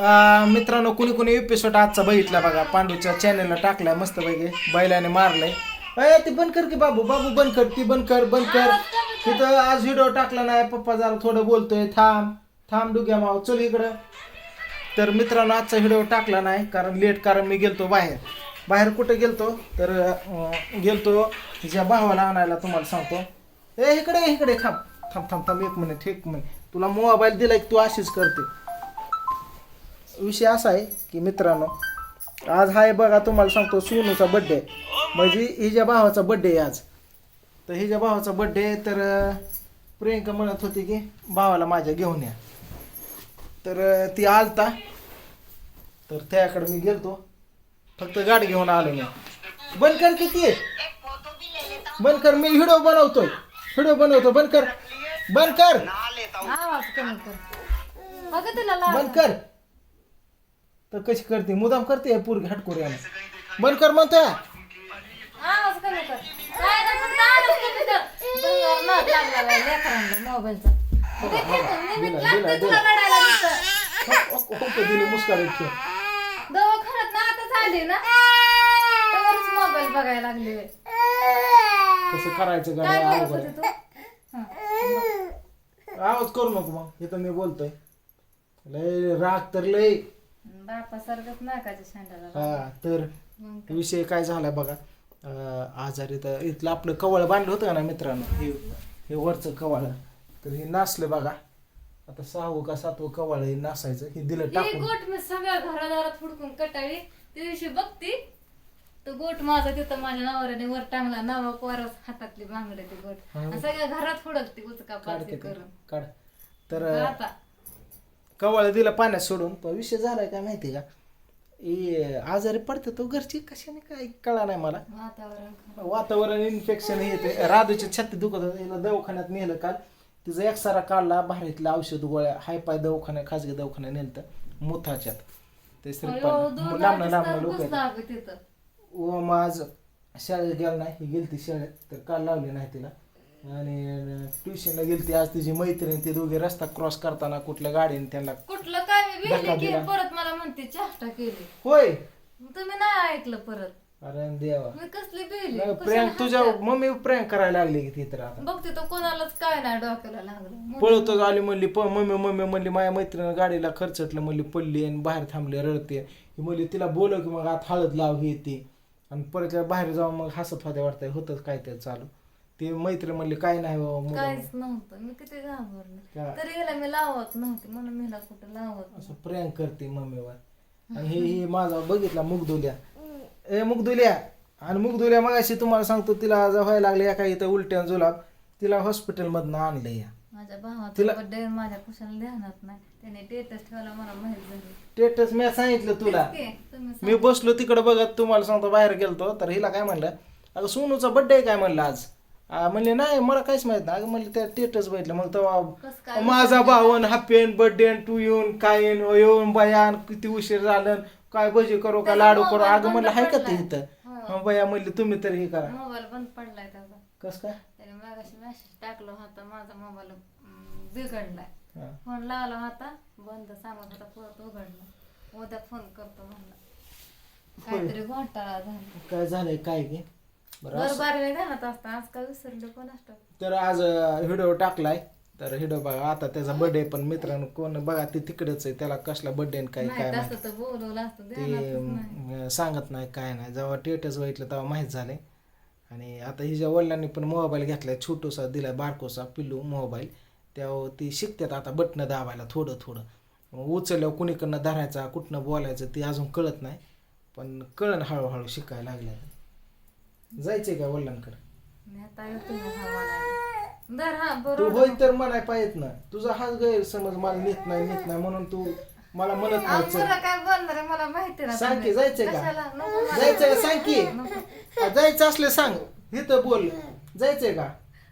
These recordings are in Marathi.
मित्रांनो कुणी कुणी एपिसोड आजचा बघितला बघा. पांडूच्या चॅनलला टाकलाय मस्त पैकी बैलाने मारलंय. अय ती बंद कर की बाबू. बाबू बंद कर ती बंद कर बंद कर. तिथं आज व्हिडिओ टाकला नाही. पप्पा जरा थोडं बोलतोय. थांब थांब डुग्या माव. चल इकडं. तर मित्रांनो आजचा व्हिडिओ टाकला नाही. कारण लेट कारण मी गेलतो बाहेर. बाहेर कुठे गेलतो? तर गेलतो तिच्या भावाला आणायला तुम्हाला सांगतो. ए इकडे इकडे थांब. थांब थांब थांब. एक मिनिट एक मिनिट तुला मोबाईल दिला की तू अशीच करते? विषय असा आहे की मित्रांनो आज हाय बघा तुम्हाला सांगतो सोनूचा बड्डे म्हणजे हिच्या भावाचा बड्डे आहे आज. तर हिच्या भावाचा बड्डे तर प्रियंका म्हणत होती की भावाला माझ्या घेऊन या. तर ती आलता. तर त्याकडे मी गेलतो. फक्त गाडी घेऊन आलो मी. बंद कर किती बंद कर मी व्हिडिओ बनवतोय. व्हिडिओ बनवतो बंद कर. बंद कर बंद कर तर कशी करते? मुदाम करते पूर्वी हटकोरी आली. बंद कर म्हणतोय आवाज कमी कर काय गं, फक्त आवाज कमी कर. बंगार नाद लागला बाई लेकरांना मोबाईलचा. ते फेकून निमित्त दिला, लागते दिला, तुला रडायला नुसतं. हो दिली मुस्काळ दवाखान्यात ना आता झाली ना. तेवढंच मोबाईल बघायला लागली बाई. कसं करायचं काय तू? हं. आवाज करू नको मग. इथं मी बोलतोय. लय राग तर लय. नाकाच्या शेंडाला हा तर मग विषय काय झाला बघा. अं, आजारी तर इथलं आपलं कवळ बांधलं होतं का ना मित्रांनो? हे हे वरचं कवाळ. तर हे नाचलं बघा. आता सहावं का सातवं कवाळ हे नाचायचं हे दिलं ही टाकून. गोट मी सगळ्या घरादारात फुडकून कटाळी. त्या दिवशी बघती तो गोट माझा तिथं माझ्या नवऱ्याने वर टांगला. नावा पोरस हातातली बांगडे ती गोट. हा. आणि सगळ्या घरात फुडकती उचका काढ पाची ते. करून. काढ. तर अं, आता कवाळ दिलं पाण्यात सोडून. पण विषय झालाय काय माहिती का? हे आजारी पडते तो घरची कशाने काय कळा नाही मला. वातावरण. वातावरण इन्फेक्शन येते. राधूची छाती दुखत होती. हिला दवाखान्यात नेलं काल. तिचा एक्सरा काढला. भारीतल्या औषध गोळ्या. हाय पाय दवाखान्या खाजगी दवाखान्या नेलं तर मुथाच्यात. ते अयो, श्रीपाद दोन लांब लांब अडीच लोक तिथं? माझ शाळेत गेला नाही. ही गेलती शाळेत. तर काल लावली नाही तिला. आणि ट्युशनला गेलती आज तिची मैत्रीण ती दोघे रस्ता क्रॉस करताना कुठल्या गाडीने त्यांना कुठलं काय मी धक्का की दिला. परत मला म्हणते चाष्टा केली. होय? तुम्ही नाही ऐकलं परत. अरे देवा. मी कसली बिली तुझ्या मम्मी प्रेम करायला लागली की ती तर आता. बघते तो कोणालाच काय नाही डोक्याला लागलं. पळतच आली म्हणली प मम्मी मम्मी म्हणली माझ्या मैत्रिणी गाडीला खर्चटलं म्हणली पडली आणि बाहेर थांबले रडते. ही म्हणली तिला बोलव की मग आता हळद लाव हे ते. आणि परत बाहेर जाऊन मग हसत फाद्या वाटतंय होतं काय ते चालू. ते मैत्री म्हणली काय नाही बाबा मुलं. काहीच नव्हतं. मी किती घाबरले. तरी हिला मी लावत नव्हते. म्हणून मी हिला कुठं लावत असं प्रँक करते मम्मीवर. आणि हे हे माझा बघितला मुगदुल्या. ए मुगदुल्या. आणि मुगदुल्या मग अशी तुम्हाला सांगतो तिला आज व्हायला लागले या काही इथं उलट्या जुलाब. तिला हॉस्पिटलमधनं आणलं या माझ्या भावाचा तिला- माझ्या कुशाला ध्यानात नाही. त्याने टेटस ठेवला मला माहीत झाली. स्टेटस मी सांगितलं तुला. तुम्ही मी बसलो तिकडे बघत तुम्हाला सांगतो बाहेर गेलतो. तर हिला काय म्हणलं अगं सोनूचा बड्डे काय म्हणलं आज. आ, म्हणले नाही मला काहीच माहीत नाही. अगं म्हणले त्या टेटस बघितलं. मग कसं तेव्हा काय माझा भावन हॅपी बर्थडे टू येऊन काय येऊन येऊन बयान किती उशीर झालं काय भजी करू का त्याचा लाडू करू? मोबाईल अगं म्हणलं बंद हाय का ते पडलाय. इथं? हो. मग बया म्हणले तुम्ही तरी हे करा. मोबाईल बंद पडलाय त्याचा. कस काय? त्याने मागाशी मेसेज टाकला होता माझा मोबाईल बिघडलाय. हा. फोन लावला होता बंद सांगत होता परत उघडला. उद्या फोन करतो म्हणला. काहीतरी घोटाळा झाला. काय झालंय काय की बरं बरं असं- बारवे ध्यानात असतं आज काय विसरले कोण असतं? तर आज व्हिडिओ टाकलाय. तर व्हिडिओ बघा आता त्याचा बर्थडे पण मित्रांनो कोण बघा ते तिकडेच आहे. त्याला कसला बर्थडे काय काय माहीत माहिती असतं तर बोलवलं असतं ते ध्यानातच नाही. अं, सांगत नाही काय नाही. जेव्हा टेटस बघितलं तेव्हा माहीत झाले आणि आता हिच्या वडिलांनी पण मोबाईल घेतलाय छोटूसा दिलाय बारकोसा पिल्लू मोबाईल तेव्हा ती शिकतात आता बटणं दाबायला थोडं थोडं. मग उचलल्यावर कुणीकडनं धरायचा कुठनं बोलायचं ते अजून कळत नाही. पण कळण हळूहळू शिकायला लागलं जायचंय का वडिलांकडे? मी आता येतो ना हा म्हणायला. हा तू बरोबर होय तर म्हणाय पाहिजेत ना. तुझा हाच गैरसमज मला नेत नाही नेत नाही म्हणून तू मला म्हणत अहो, नाही चल. तुला काय बोलणार आहे? मला माहिती ना सांग की तुम्ही. जायचंय कशाला? का नको मला. जायचंय का? सांग की. आ, जायचं असले सांग. इथं बोल. जायचंय का?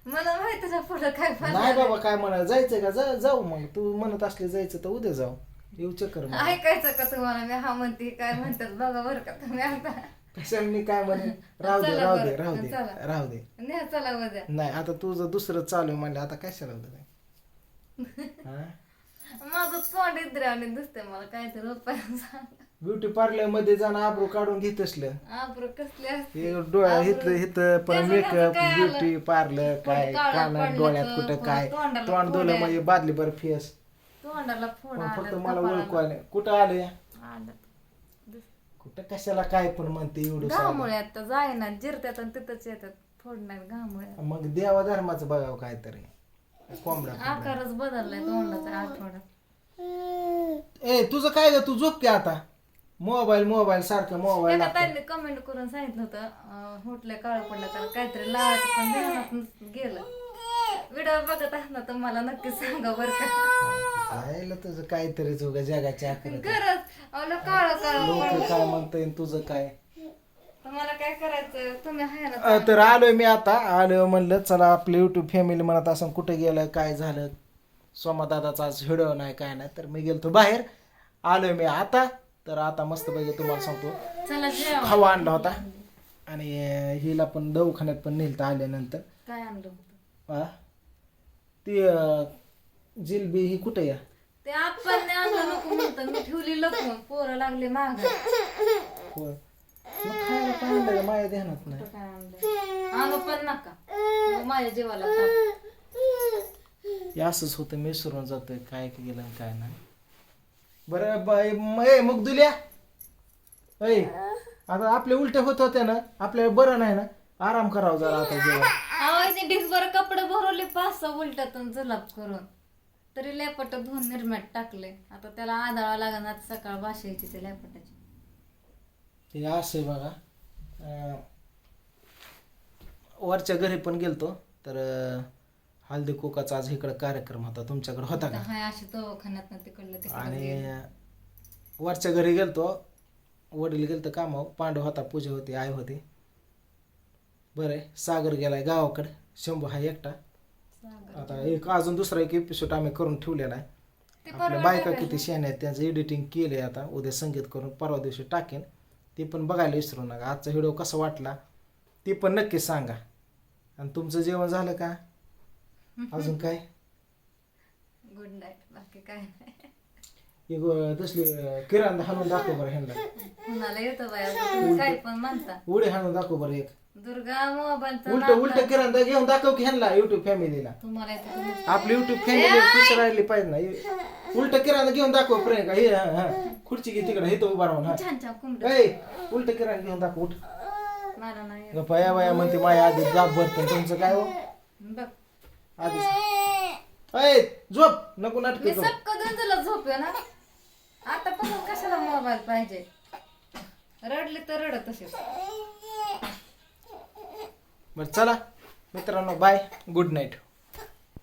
मला माहिती ना पुढं काय नाही बोलणार बाबा काय म्हणा जायचंय का? जा जाऊ मग. तू म्हणत असले जायचं तर उद्या जाऊ. येऊ चक्कर ऐकायचं का तुम्हाला? मी हा म्हणते काय म्हणतात बघा बरं का तुम्ही आता. मी काय म्हणे? राहू दे राहू दे राहू दे. राहू दे. चला नाही आता तुझं दुसरं चालू आहे म्हणलं आता होतं काय हा? माझं तोंड इद्रावणे दिसते मला उपाय सांगा ब्युटी पार्लरमध्ये जाणं आब्रू काढून घेत असलं आब्रू कसले डोळ्या हिथं हिथं पण मेकअप काय? ब्युटी पार्लर काय कानात पडलं डोळ्यात तर, कुठं काय? तोंड आहे. म्हणजे बादली बर फेस. तोंडाला फक्त मला ओळखू. आले. कुठं आले? आलं. कुठं कशाला काय पण म्हणते एवढं. घामुळे आता जायना जिरत्यात आणि तिथंच येतात. फोडणार घामुळे. मग देवा धर्माचं बघावं काहीतरी. कोंबडा आकारच बदललाय तोंडाचा आठवड्यात ए तुझं काय ग? तू झोप की आता? मोबाईल मोबाईल सारखं मोबाईल एका कमेंट करून सांगितलं होतं अं, काळं पडलं तर काहीतरी लावायचं पण गेलं. व्हिडिओ बघत असणार तर मला नक्की सांगा बरं का. तुझं काहीतरी तुझं जगाच्या आखरीत अहो काळं काळं लोक काय म्हणताय तुझं काय? मला काय करायचं? तुम्ही आहे ना अ, तर आलोय मी आता. आलोय म्हणलं चला आपलं युट्यूब फॅमिली म्हणत असं कुठं गेलं काय झालं? सोमादादाचा आज व्हिडिओ नाही काय नाही. तर मी गेलतो बाहेर. आलोय मी आता. तर आता मस्त तुम्हाला सांगतो. चला जेवा. खवा आणला होता. आणि अ, हिला पण दवाखान्यात पण नेलतं आल्यानंतर. काय आणलं होतं? आ? ती अ, जिलबी ही कुठे या? ते आपण आणलं नको म्हणतं मी ठेवली लपून पोरं लागले माग. होय. मग खायला काय आणलं का? माझ्या ध्यानात नाही. काय आणलं? आणू पण नका. मग माझ्या जीवाला ताप. हे असंच होतं मी विसरून जातोय. काय केलं आणि काय नाही. बरं बाय म- ए मुगदुल्या. ऐ आता आपले उलटे होत होते ना. आपल्याला बरं नाही ना. आराम करावं जरा आता जेवण आवाजने डिस्क कपडे भरवले पाच सहा उलट्यातून जुलाब करून. तरी लेपट धुवून निर्म्यात टाकले. आता त्याला आदळा लागणार सकाळ भाषायची त्या लेपटाची हे असं आहे बघा. अं, वरच्या घरी पण गेलतो तर अं, हळदी कुकाचा आज इकडं कार्यक्रम होता. तुमच्याकडे होता का? हाय अशी दवाखान्यात तिकडलं आणि वरच्या घरी गेलतो. वडील गेलतो कामावर. पांडव होता पूजा होती आई होती. बरं आहे सागर गेलाय गावाकडे. शंभू हा एकटा. आता एक अजून दुसरा एक एपिसोड आम्ही करून ठेवलेला आहे. ते आपल्या परवा बायका टाकायचं. किती शेण आहेत त्यांचं एडिटिंग केलंय आता. उद्या संगीत करून परवा दिवशी टाकेन. ते पण बघायला विसरू नका. आजचा व्हिडिओ कसा वाटला ते पण नक्की सांगा. आणि तुमचं जेवण झालं का? अजून काय? गुड नाईट बाकी काय नाही. एक अं, तसली अं, किराणा हाणून दाखव बरं ह्यांना. कुणाला येतं बाया तुम्ही काय पण म्हणता. उडी हाणून दाखव बरं एक. दुर्गा मोबाईलचा उलट उलट किराणा घेऊन दाखव की ह्यांना युट्यूब फॅमिलीला तुम्हाला येतं आपली युट्यूब फॅमिली खुश राहिली पाहिजे ना. उलट किराणा घेऊन दाखव प्रियंका. हे हा, हा. खुर्ची घे तिकडे. हे तो उभा राहून हा. छान छान कुंड ऐ उलट किराणा घेऊन दाखव उठ. मला नाही येत. गप्पा बाया म्हणते माझ्या आधी जाब भरतं तुमचं काय हो? बघ. ऐ झोप. नको नाटक मी करू. सबक देऊन तुला झोप आहे ना आता पण कशाला मोबाईल पाहिजे? रडली तर रडत तशीच बरं चला. मित्रांनो बाय गुड नाईट